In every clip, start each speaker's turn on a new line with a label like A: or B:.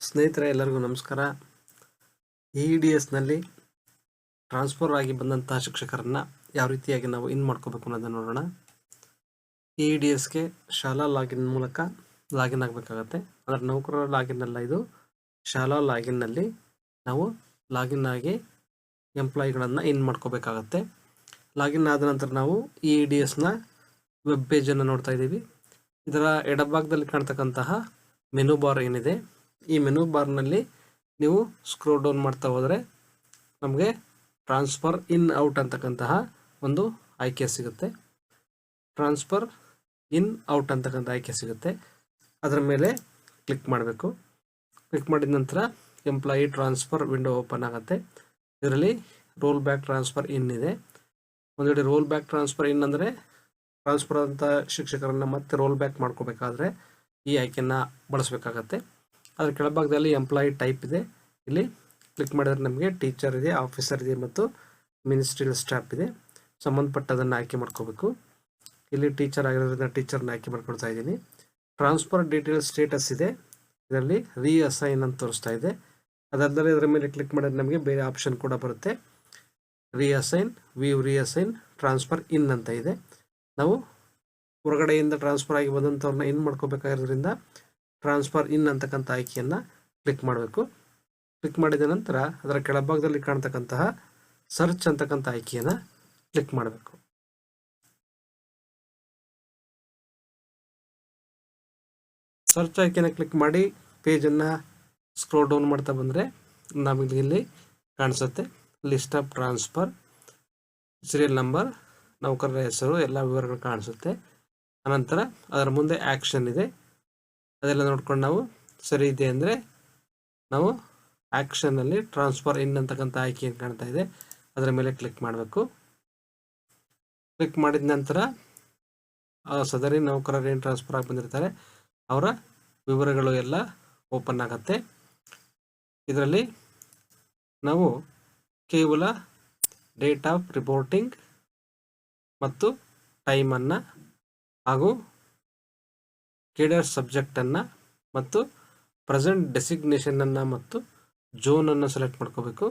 A: ಸ್ನೇಹಿತರೆ, ಎಲ್ಲರಿಗೂ ನಮಸ್ಕಾರ. ಇ ಡಿ ಎಸ್ನಲ್ಲಿ ಟ್ರಾನ್ಸ್ಫರ್ ಆಗಿ ಬಂದಂತಹ ಶಿಕ್ಷಕರನ್ನು ಯಾವ ರೀತಿಯಾಗಿ ನಾವು ಇನ್ ಮಾಡ್ಕೋಬೇಕು ಅನ್ನೋದನ್ನು ನೋಡೋಣ. ಇ ಡಿ ಎಸ್ಗೆ ಶಾಲಾ ಲಾಗಿನ್ ಮೂಲಕ ಲಾಗಿನ್ ಆಗಬೇಕಾಗತ್ತೆ. ಅದರ ನೌಕರರ ಲಾಗಿನ್ ಅಲ್ಲ ಇದು. ಶಾಲಾ ಲಾಗಿನ್ನಲ್ಲಿ ನಾವು ಲಾಗಿನ್ ಆಗಿ ಎಂಪ್ಲಾಯಿಗಳನ್ನು ಇನ್ ಮಾಡ್ಕೋಬೇಕಾಗತ್ತೆ. ಲಾಗಿನ್ ಆದ ನಂತರ ನಾವು ಇ ಡಿ ಎಸ್ನ ವೆಬ್ ಪೇಜನ್ನು ನೋಡ್ತಾ ಇದ್ದೀವಿ. ಇದರ ಎಡಭಾಗದಲ್ಲಿ ಕಾಣ್ತಕ್ಕಂತಹ ಮೆನು ಬಾರ್ ಏನಿದೆ. ಈ ಮೆನು ಬಾರ್ನಲ್ಲಿ ನೀವು ಸ್ಕ್ರೋ ಡೌನ್ ಮಾಡ್ತಾ ಹೋದರೆ ನಮಗೆ ಟ್ರಾನ್ಸ್ಫರ್ ಇನ್ ಔಟ್ ಅಂತಕ್ಕಂತಹ ಒಂದು ಆಯ್ಕೆ ಸಿಗುತ್ತೆ. ಟ್ರಾನ್ಸ್ಫರ್ ಇನ್ ಔಟ್ ಅಂತಕ್ಕಂಥ ಆಯ್ಕೆ ಸಿಗುತ್ತೆ. ಅದರ ಮೇಲೆ ಕ್ಲಿಕ್ ಮಾಡಬೇಕು. ಕ್ಲಿಕ್ ಮಾಡಿದ ನಂತರ ಎಂಪ್ಲಾಯಿ ಟ್ರಾನ್ಸ್ಫರ್ ವಿಂಡೋ ಓಪನ್ ಆಗುತ್ತೆ. ಇದರಲ್ಲಿ ರೋಲ್ ಬ್ಯಾಕ್ ಟ್ರಾನ್ಸ್ಫರ್ ಇನ್ ಇದೆ. ಒಂದು ರೋಲ್ ಬ್ಯಾಕ್ ಟ್ರಾನ್ಸ್ಫರ್ ಇನ್ ಅಂದರೆ ಟ್ರಾನ್ಸ್ಫರ್ ಆದಂಥ ಶಿಕ್ಷಕರನ್ನು ಮತ್ತೆ ರೋಲ್ ಬ್ಯಾಕ್ ಮಾಡ್ಕೋಬೇಕಾದ್ರೆ ಈ ಆಯ್ಕೆಯನ್ನು ಬಳಸಬೇಕಾಗತ್ತೆ. ಅದರ ಕೆಳಭಾಗದಲ್ಲಿ ಎಂಪ್ಲಾಯಿ ಟೈಪ್ ಇದೆ. ಇಲ್ಲಿ ಕ್ಲಿಕ್ ಮಾಡಿದ್ರೆ ನಮಗೆ ಟೀಚರ್ ಇದೆ ಆಫೀಸರ್ ಇದೆ ಮತ್ತು ಮಿನಿಸ್ಟ್ರಿಯಲ್ ಸ್ಟಾಫ್ ಇದೆ. ಸಂಬಂಧಪಟ್ಟದನ್ನು ಆಯ್ಕೆ ಮಾಡ್ಕೋಬೇಕು. ಇಲ್ಲಿ ಟೀಚರ್ ಆಗಿರೋದ್ರಿಂದ ಟೀಚರ್ನ ಆಯ್ಕೆ ಮಾಡ್ಕೊಳ್ತಾ ಇದ್ದೀನಿ. ಟ್ರಾನ್ಸ್ಫರ್ ಡೀಟೇಲ್ ಸ್ಟೇಟಸ್ ಇದೆ. ಇದರಲ್ಲಿ ರೀ ಅಸೈನ್ ಅಂತ ತೋರಿಸ್ತಾ ಇದೆ. ಅದಾದರೆ ಇದರ ಮೇಲೆ ಕ್ಲಿಕ್ ಮಾಡಿದ್ರೆ ನಮಗೆ ಬೇರೆ ಆಪ್ಷನ್ ಕೂಡ ಬರುತ್ತೆ. Reassign view reassign transfer in ಅಂತ ಇದೆ. ನಾವು ಹೊರಗಡೆಯಿಂದ ಟ್ರಾನ್ಸ್ಫರ್ ಆಗಿ ಬಂದಂಥವ್ರನ್ನ ಇನ್ ಮಾಡ್ಕೋಬೇಕಾಗಿರೋದ್ರಿಂದ ಟ್ರಾನ್ಸ್ಫರ್ ಇನ್ ಅಂತಕ್ಕಂಥ ಆಯ್ಕೆಯನ್ನು ಕ್ಲಿಕ್ ಮಾಡಬೇಕು. ಕ್ಲಿಕ್ ಮಾಡಿದ ನಂತರ ಅದರ ಕೆಳಭಾಗದಲ್ಲಿ ಕಾಣ್ತಕ್ಕಂತಹ ಸರ್ಚ್ ಅಂತಕ್ಕಂಥ ಆಯ್ಕೆಯನ್ನು ಕ್ಲಿಕ್ ಮಾಡಬೇಕು. ಸರ್ಚ್ ಆಯ್ಕೆಯನ್ನು ಕ್ಲಿಕ್ ಮಾಡಿ ಪೇಜನ್ನು ಸ್ಕ್ರೋಲ್ ಡೌನ್ ಮಾಡ್ತಾ ಬಂದರೆ ನಮಗೆ ಇಲ್ಲಿ ಕಾಣಿಸುತ್ತೆ. List of transfer serial number ನೌಕರರ ಹೆಸರು, ಎಲ್ಲ ವಿವರಗಳು ಕಾಣಿಸುತ್ತೆ. ಅನಂತರ ಅದರ ಮುಂದೆ ಆ್ಯಕ್ಷನ್ ಇದೆ. ಅದೆಲ್ಲ ನೋಡ್ಕೊಂಡು ನಾವು ಸರಿ ಇದೆ ಅಂದರೆ ನಾವು ಆ್ಯಕ್ಷನಲ್ಲಿ ಟ್ರಾನ್ಸ್ಫರ್ ಇನ್ ಅಂತಕ್ಕಂಥ ಆಯ್ಕೆ ಏನು ಕಾಣ್ತಾ ಇದೆ, ಅದರ ಮೇಲೆ ಕ್ಲಿಕ್ ಮಾಡಬೇಕು. ಕ್ಲಿಕ್ ಮಾಡಿದ ನಂತರ ಸದರಿ ನೌಕರರು ಏನು ಟ್ರಾನ್ಸ್ಫರ್ ಆಗಿ ಬಂದಿರ್ತಾರೆ, ಅವರ ವಿವರಗಳು ಎಲ್ಲ ಓಪನ್ ಆಗುತ್ತೆ. ಇದರಲ್ಲಿ ನಾವು ಕೇವಲ ಡೇಟ್ ಆಫ್ ರಿಪೋರ್ಟಿಂಗ್ ಮತ್ತು ಟೈಮನ್ನು ಹಾಗೂ ಕೇಡರ್ ಸಬ್ಜೆಕ್ಟನ್ನು ಮತ್ತು ಪ್ರೆಸೆಂಟ್ ಡೆಸಿಗ್ನೇಷನನ್ನು ಮತ್ತು ಜೋನನ್ನು ಸೆಲೆಕ್ಟ್ ಮಾಡ್ಕೋಬೇಕು.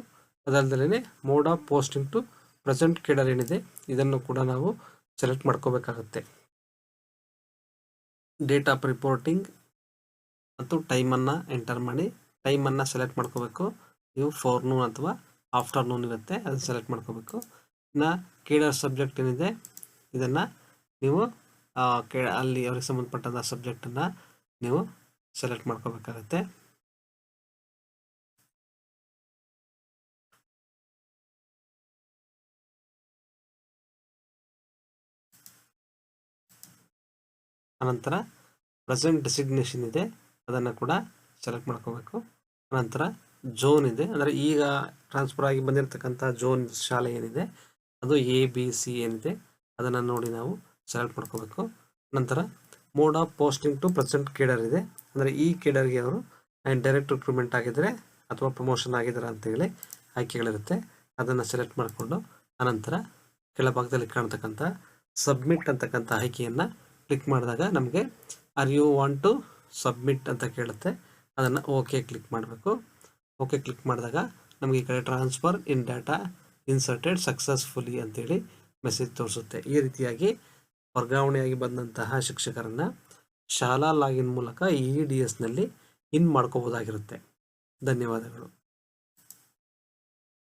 A: ಅದಲ್ಲದೆ mode of posting to present cadre ಏನಿದೆ, ಇದನ್ನು ಕೂಡ ನಾವು ಸೆಲೆಕ್ಟ್ ಮಾಡ್ಕೋಬೇಕಾಗತ್ತೆ. ಡೇಟ್ ಆಫ್ ರಿಪೋರ್ಟಿಂಗ್ ಮತ್ತು ಟೈಮನ್ನು ಎಂಟರ್ ಮಾಡಿ, ಟೈಮನ್ನು ಸೆಲೆಕ್ಟ್ ಮಾಡ್ಕೋಬೇಕು. ನೀವು ಫೋರ್ನೂನ್ ಅಥವಾ ಆಫ್ಟರ್ನೂನ್ ಇರುತ್ತೆ, ಅದನ್ನು ಸೆಲೆಕ್ಟ್ ಮಾಡ್ಕೋಬೇಕು. ಇನ್ನು ಕೇಡರ್ ಸಬ್ಜೆಕ್ಟ್ ಏನಿದೆ, ಇದನ್ನು ನೀವು ಕೇ, ಅಲ್ಲಿ ಅವ್ರಿಗೆ ಸಬ್ಜೆಕ್ಟ್ ಸಬ್ಜೆಕ್ಟನ್ನು ನೀವು ಸೆಲೆಕ್ಟ್ ಮಾಡ್ಕೋಬೇಕಾಗತ್ತೆ. ಅನಂತರ ಪ್ರೆಸೆಂಟ್ ಡೆಸಿಗ್ನೇಷನ್ ಇದೆ, ಅದನ್ನು ಕೂಡ ಸೆಲೆಕ್ಟ್ ಮಾಡ್ಕೋಬೇಕು. ಅನಂತರ ಜೋನ್ ಇದೆ, ಅಂದರೆ ಈಗ ಟ್ರಾನ್ಸ್ಫರ್ ಆಗಿ ಬಂದಿರತಕ್ಕಂಥ ಜೋನ್ ಶಾಲೆ ಏನಿದೆ, ಅದು ಎ ಬಿ ಸಿ ಏನಿದೆ, ಅದನ್ನು ನೋಡಿ ನಾವು ಸೆಲೆಕ್ಟ್ ಮಾಡ್ಕೋಬೇಕು. ನಂತರ mode of posting to present cadre ಇದೆ. ಅಂದರೆ ಈ ಕೇಡರ್ಗೆ ಅವರು ಡೈರೆಕ್ಟ್ ರಿಕ್ರೂಟ್ಮೆಂಟ್ ಆಗಿದ್ದರೆ ಅಥವಾ ಪ್ರಮೋಷನ್ ಆಗಿದ್ದಾರೆ ಅಂತೇಳಿ ಆಯ್ಕೆಗಳಿರುತ್ತೆ. ಅದನ್ನು ಸೆಲೆಕ್ಟ್ ಮಾಡಿಕೊಂಡು ಅನಂತರ ಕೆಳಭಾಗದಲ್ಲಿ ಕಾಣ್ತಕ್ಕಂಥ ಸಬ್ಮಿಟ್ ಅಂತಕ್ಕಂಥ ಆಯ್ಕೆಯನ್ನು ಕ್ಲಿಕ್ ಮಾಡಿದಾಗ ನಮಗೆ are you want to submit ಅಂತ ಕೇಳುತ್ತೆ. ಅದನ್ನು ಓಕೆ ಕ್ಲಿಕ್ ಮಾಡಬೇಕು. ಓಕೆ ಕ್ಲಿಕ್ ಮಾಡಿದಾಗ ನಮಗೆ ಈ ಕಡೆ transfer in data inserted successfully ಅಂತೇಳಿ ಮೆಸೇಜ್ ತೋರಿಸುತ್ತೆ. ಈ ರೀತಿಯಾಗಿ ವರ್ಗಾವಣೆಯಾಗಿ ಬಂದಂತಹ ಶಿಕ್ಷಕರನ್ನು ಶಾಲಾ ಲಾಗಿನ್ ಮೂಲಕ ಇ ಡಿ ಎಸ್ನಲ್ಲಿ ಇನ್ ಮಾಡ್ಕೋಬೋದಾಗಿರುತ್ತೆ. ಧನ್ಯವಾದಗಳು.